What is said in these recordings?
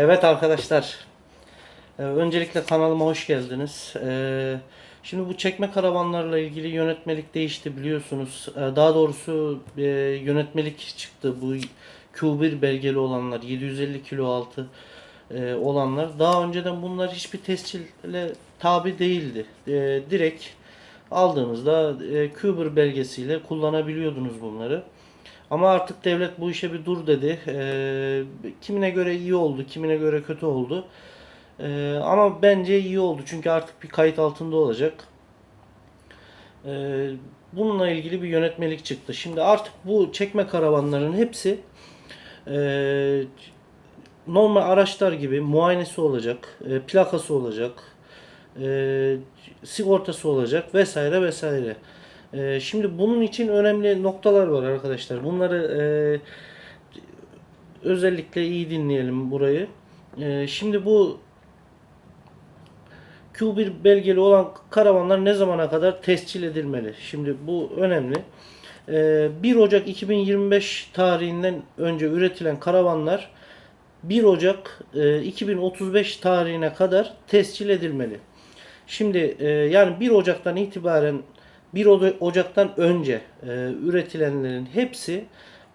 Evet arkadaşlar. Ee, öncelikle kanalıma hoş geldiniz. Ee, şimdi bu çekme karavanlarla ilgili yönetmelik değişti biliyorsunuz. Ee, daha doğrusu e, yönetmelik çıktı. Bu Q1 belgeli olanlar, 750 kilo altı e, olanlar. Daha önceden bunlar hiçbir tescille tabi değildi. Direkt aldığınızda e, Q1 belgesiyle kullanabiliyordunuz bunları. Ama artık devlet bu işe bir dur dedi. Ee, kimine göre iyi oldu, kimine göre kötü oldu. Ee, ama bence iyi oldu çünkü artık bir kayıt altında olacak. Ee, bununla ilgili bir yönetmelik çıktı. Şimdi artık bu çekme karavanların hepsi e, normal araçlar gibi muayenesi olacak, e, plakası olacak, e, sigortası olacak vesaire vesaire. E, şimdi bunun için önemli noktalar var arkadaşlar. Bunları e, özellikle iyi dinleyelim burayı. E, şimdi bu Q1 belgeli olan karavanlar ne zamana kadar tescil edilmeli? Şimdi bu önemli. E, 1 Ocak 2025 tarihinden önce üretilen karavanlar 1 Ocak e, 2035 tarihine kadar tescil edilmeli. Şimdi e, yani 1 Ocak'tan itibaren 1 Oca- Ocak'tan önce e, üretilenlerin hepsi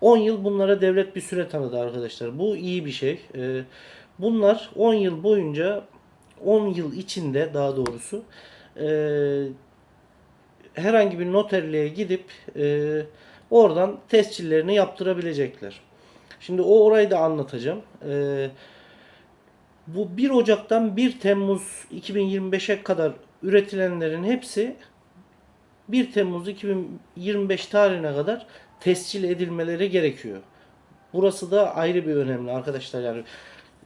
10 yıl bunlara devlet bir süre tanıdı arkadaşlar. Bu iyi bir şey. E, bunlar 10 yıl boyunca 10 yıl içinde daha doğrusu e, herhangi bir noterliğe gidip e, oradan tescillerini yaptırabilecekler. Şimdi o orayı da anlatacağım. E, bu 1 Ocak'tan 1 Temmuz 2025'e kadar üretilenlerin hepsi 1 Temmuz 2025 tarihine kadar tescil edilmeleri gerekiyor. Burası da ayrı bir önemli arkadaşlar yani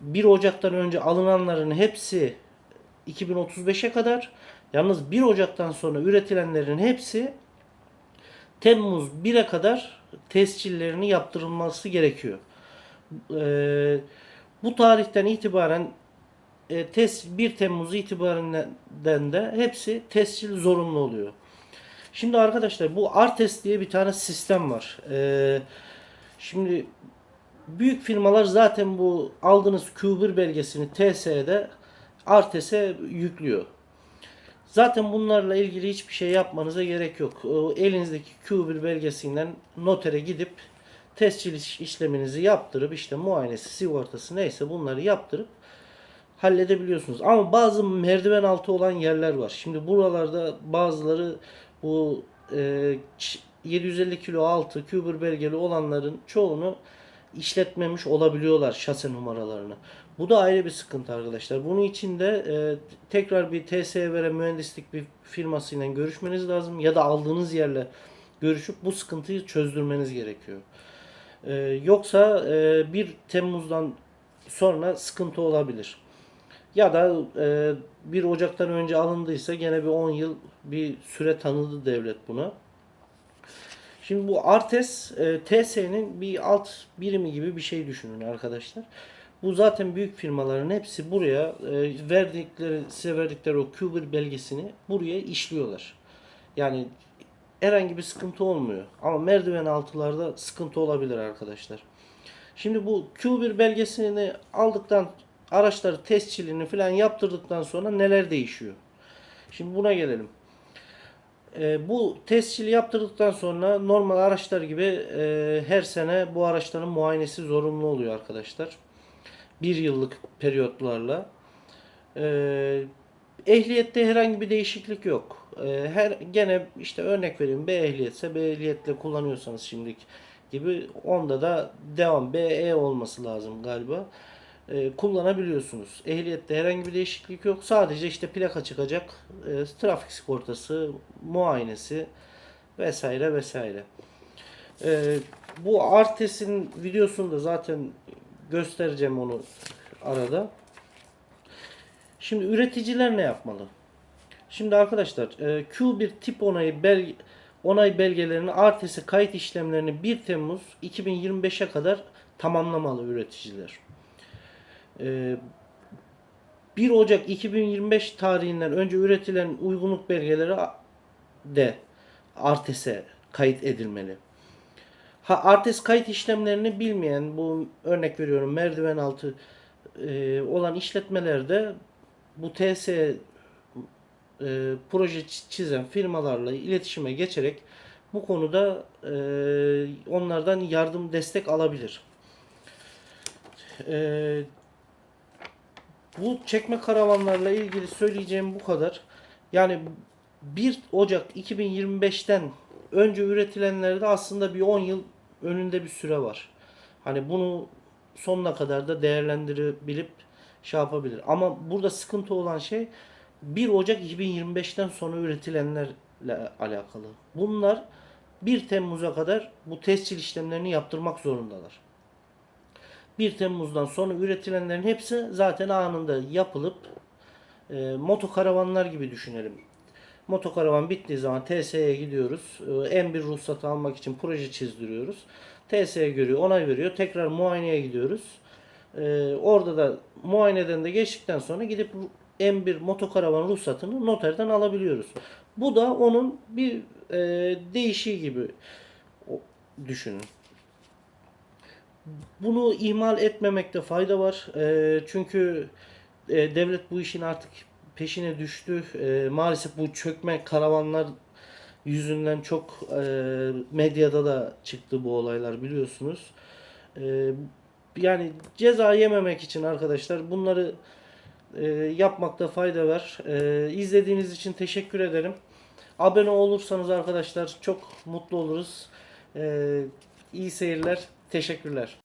1 Ocak'tan önce alınanların hepsi 2035'e kadar yalnız 1 Ocak'tan sonra üretilenlerin hepsi Temmuz 1'e kadar tescillerini yaptırılması gerekiyor. Ee, bu tarihten itibaren e, tes 1 Temmuz itibarinden de hepsi tescil zorunlu oluyor. Şimdi arkadaşlar bu Artes diye bir tane sistem var. Ee, şimdi büyük firmalar zaten bu aldığınız Q1 belgesini TSE'de Artes'e yüklüyor. Zaten bunlarla ilgili hiçbir şey yapmanıza gerek yok. Elinizdeki Q1 belgesinden notere gidip tescil iş- işleminizi yaptırıp işte muayenesi, sigortası neyse bunları yaptırıp halledebiliyorsunuz. Ama bazı merdiven altı olan yerler var. Şimdi buralarda bazıları bu e, ç- 750 kilo altı Q1 belgeli olanların çoğunu işletmemiş olabiliyorlar şase numaralarını. Bu da ayrı bir sıkıntı arkadaşlar. Bunun için de e, tekrar bir TSE veren mühendislik bir firmasıyla görüşmeniz lazım ya da aldığınız yerle görüşüp bu sıkıntıyı çözdürmeniz gerekiyor. E, yoksa e, 1 Temmuz'dan sonra sıkıntı olabilir. Ya da e, 1 Ocak'tan önce alındıysa gene bir 10 yıl bir süre tanıdı devlet buna. Şimdi bu Artes e, TS'nin bir alt birimi gibi bir şey düşünün arkadaşlar. Bu zaten büyük firmaların hepsi buraya e, verdikleri size verdikleri o Q1 belgesini buraya işliyorlar. Yani herhangi bir sıkıntı olmuyor. Ama merdiven altılarda sıkıntı olabilir arkadaşlar. Şimdi bu Q1 belgesini aldıktan araçları tescilini falan yaptırdıktan sonra neler değişiyor? Şimdi buna gelelim. E, bu tescili yaptırdıktan sonra normal araçlar gibi e, her sene bu araçların muayenesi zorunlu oluyor arkadaşlar. Bir yıllık periyotlarla. E, ehliyette herhangi bir değişiklik yok. E, her gene işte örnek vereyim B ehliyetse B ehliyetle kullanıyorsanız şimdiki gibi onda da devam BE olması lazım galiba. E, kullanabiliyorsunuz. Ehliyette herhangi bir değişiklik yok. Sadece işte plaka çıkacak, e, trafik sigortası, muayenesi vesaire vesaire. E, bu Artes'in videosunu da zaten göstereceğim onu arada. Şimdi üreticiler ne yapmalı? Şimdi arkadaşlar e, Q1 tip onayı bel onay belgelerini Artes'e kayıt işlemlerini 1 Temmuz 2025'e kadar tamamlamalı üreticiler. Ee, 1 Ocak 2025 tarihinden önce üretilen uygunluk belgeleri de Artes'e kayıt edilmeli. Ha Artes kayıt işlemlerini bilmeyen bu örnek veriyorum merdiven altı e, olan işletmelerde bu TS e, proje çi- çizen firmalarla iletişime geçerek bu konuda e, onlardan yardım destek alabilir. E, bu çekme karavanlarla ilgili söyleyeceğim bu kadar. Yani 1 Ocak 2025'ten önce üretilenlerde aslında bir 10 yıl önünde bir süre var. Hani bunu sonuna kadar da değerlendirebilip şey yapabilir. Ama burada sıkıntı olan şey 1 Ocak 2025'ten sonra üretilenlerle alakalı. Bunlar 1 Temmuz'a kadar bu tescil işlemlerini yaptırmak zorundalar. 1 Temmuz'dan sonra üretilenlerin hepsi zaten anında yapılıp e, motokaravanlar gibi düşünelim. Motokaravan bittiği zaman TSE'ye gidiyoruz. E, M1 ruhsatı almak için proje çizdiriyoruz. TSE görüyor, onay veriyor. Tekrar muayeneye gidiyoruz. E, orada da muayeneden de geçtikten sonra gidip ru- M1 motokaravan ruhsatını noterden alabiliyoruz. Bu da onun bir e, değişiği gibi düşünün. Bunu ihmal etmemekte fayda var. Eee, çünkü e, devlet bu işin artık peşine düştü. Eee, maalesef bu çökme karavanlar yüzünden çok e, medyada da çıktı bu olaylar biliyorsunuz. Eee, yani ceza yememek için arkadaşlar bunları e, yapmakta fayda var. E, izlediğiniz için teşekkür ederim. Abone olursanız arkadaşlar çok mutlu oluruz. E, iyi seyirler. Teşekkürler.